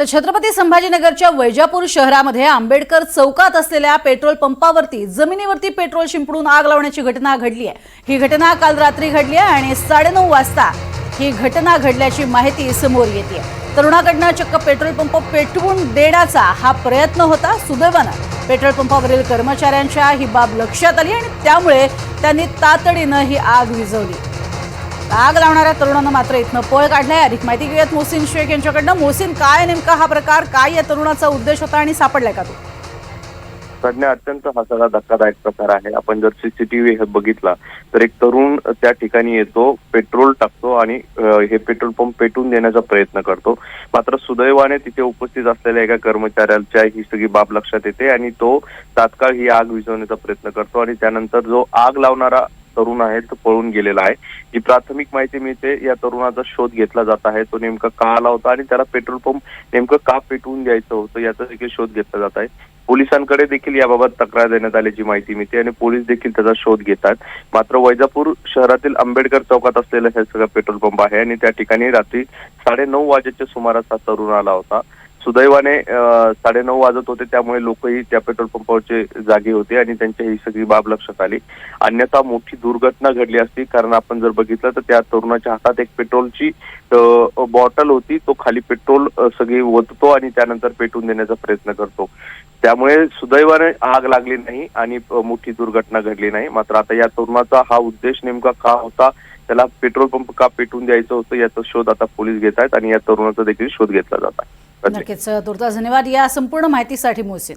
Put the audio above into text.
तर छत्रपती संभाजीनगरच्या वैजापूर शहरामध्ये आंबेडकर चौकात असलेल्या पेट्रोल पंपावरती जमिनीवरती पेट्रोल शिंपडून आग लावण्याची घटना घडली आहे. ही घटना काल रात्री घडली आहे आणि साडेनऊ वाजता ही घटना घडल्याची माहिती समोर येते. तरुणाकडनं चक्क पेट्रोल पंप पेटवून देण्याचा हा प्रयत्न होता. सुदैवानं पेट्रोल पंपावरील कर्मचाऱ्यांच्या ही बाब लक्षात आली आणि त्यामुळे त्यांनी तातडीनं ही आग विझवली. आग लावणाऱ्या तरुणानं मात्र इथनं पळ काढलाय. अधिक माहिती घेऊयात मोहसिन शेख यांच्याकडनं. मोहसिन काय नेमका हा प्रकार? काय या तरुणाचा उद्देश होता आणि सापडलाय का तो? सध्या अत्यंत हा धक्कादायक प्रकार आहे. आपण जर सीसीटीव्ही हे बघितला तर एक तरुण त्या ठिकाणी येतो पेट्रोल टाकतो आणि हे पेट्रोल पंप पेटून देण्याचा प्रयत्न करतो. मात्र सुदैवाने तिथे उपस्थित असलेल्या एका कर्मचाऱ्याच्या ही सगळी बाब लक्षात येते आणि तो तात्काळ ही आग विझवण्याचा प्रयत्न करतो आणि त्यानंतर जो आग लावणारा तरुण आहे तो पळून गेलेला आहे. जी प्राथमिक माहिती मिळते या तरुणाचा शोध घेतला जात आहे. तो नेमका का आला होता आणि त्याला पेट्रोल पंप नेमकं का पेटवून द्यायचं होतं याचा देखील शोध घेतला जात आहे. पोलिसांकडे देखील याबाबत तक्रार देण्यात आल्याची माहिती मिळते आणि पोलीस देखील त्याचा शोध घेतात. मात्र वैजापूर शहरातील आंबेडकर चौकात असलेलं हे सगळं पेट्रोल पंप आहे आणि त्या ठिकाणी रात्री साडे नऊ वाजेच्या सुमारास हा तरुण आला होता. सुदैवाने साडेनऊ वाजत होते त्यामुळे लोकही त्या पेट्रोल पंपावरचे जागे होते आणि त्यांच्या ही सगळी बाब लक्षात आली. अन्यथा मोठी दुर्घटना घडली असती. कारण आपण जर बघितलं तर त्या तरुणाच्या हातात एक पेट्रोलची बॉटल होती. तो खाली पेट्रोल सगळी ओततो आणि त्यानंतर पेटवून देण्याचा प्रयत्न करतो. त्यामुळे सुदैवाने आग लागली नाही आणि मोठी दुर्घटना घडली नाही. मात्र आता या तरुणाचा हा उद्देश नेमका का होता? त्याला पेट्रोल पंप का पेटवून द्यायचं होतं? याचा शोध आता पोलीस घेत आहेत आणि या तरुणाचा देखील शोध घेतला जात आहे. नक्कीच तुर्तास धन्यवाद. या संपूर्ण माहितीसाठी मोहसिन.